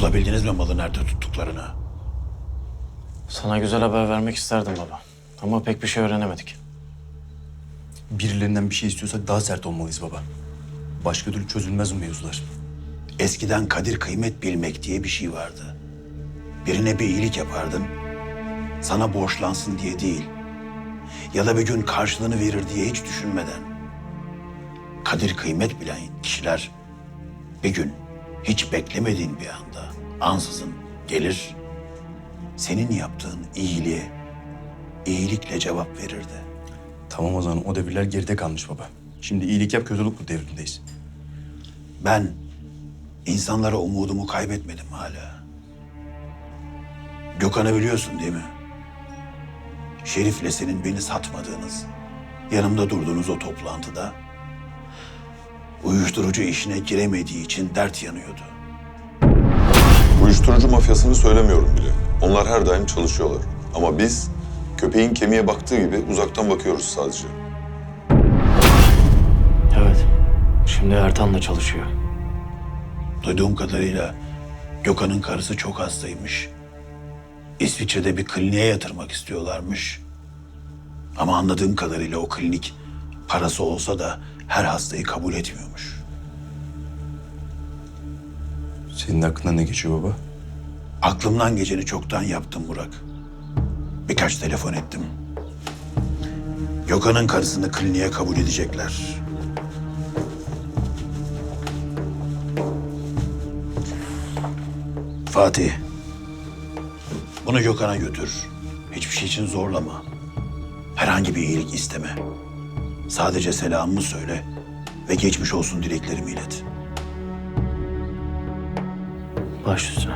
Bulabildiniz mi malı nerede tuttuklarını? Sana güzel haber vermek isterdim baba. Ama pek bir şey öğrenemedik. Birilerinden bir şey istiyorsak daha sert olmalıyız baba. Başka türlü çözülmez bu mevzular. Eskiden kadir kıymet bilmek diye bir şey vardı. Birine bir iyilik yapardın, sana borçlansın diye değil. Ya da bir gün karşılığını verir diye hiç düşünmeden. Kadir kıymet bilen kişiler bir gün hiç beklemediğin bir anda ansızın gelir, senin yaptığın iyiliğe iyilikle cevap verirdi. Tamam o zaman o devirler geride kalmış baba. Şimdi iyilik yap kötülük bu devrindeyiz. Ben insanlara umudumu kaybetmedim hala. Gökhan'ı biliyorsun değil mi? Şerif'le senin beni satmadığınız, yanımda durduğunuz o toplantıda uyuşturucu işine giremediği için dert yanıyordu. Uyuşturucu mafyasını söylemiyorum bile. Onlar her daim çalışıyorlar. Ama biz köpeğin kemiğe baktığı gibi uzaktan bakıyoruz sadece. Evet. Şimdi Ertan'la çalışıyor. Duyduğum kadarıyla Gökhan'ın karısı çok hastaymış. İsviçre'de bir kliniğe yatırmak istiyorlarmış. Ama anladığım kadarıyla o klinik parası olsa da her hastayı kabul etmiyormuş. Senin aklından ne geçiyor baba? Aklımdan geçeni çoktan yaptım Burak. Birkaç telefon ettim. Gökhan'ın karısını kliniğe kabul edecekler. Fatih, bunu Gökhan'a götür. Hiçbir şey için zorlama. Herhangi bir iyilik isteme. Sadece selamımı söyle ve geçmiş olsun dileklerimi ilet. Baş üstüne.